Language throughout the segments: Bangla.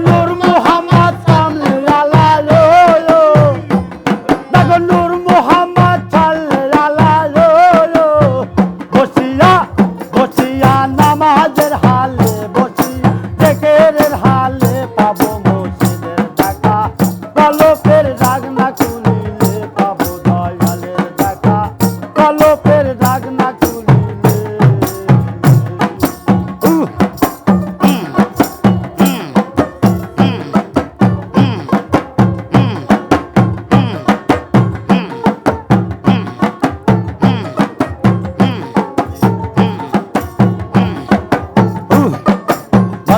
cuando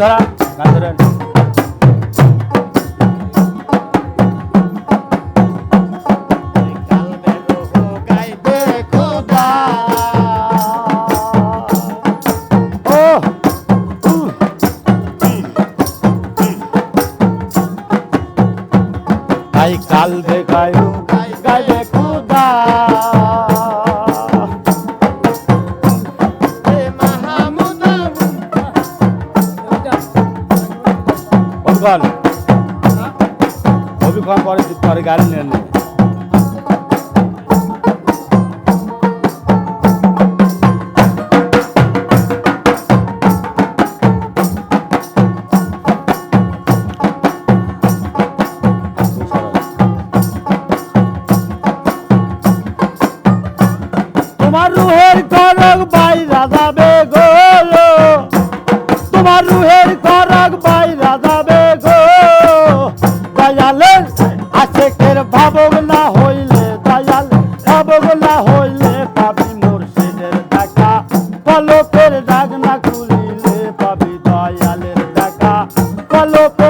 ধরা গান ধরেন I call the guy. পরে পরে গাড়ি নিয়ে নেবে। তোমার রুহের করক বাই রাধাবে। todo.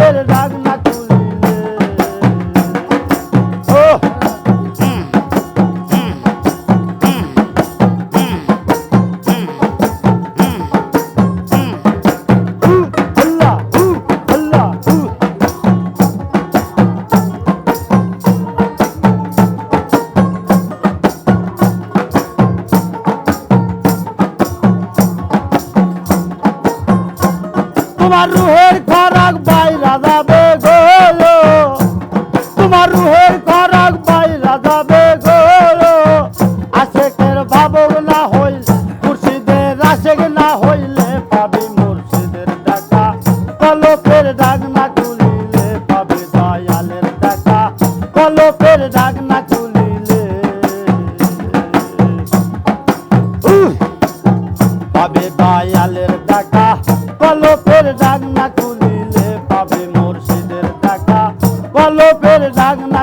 রাগ তোমার রুহের খরাক বাইরা যাবে গো। কলপের ডাক না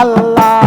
Allah.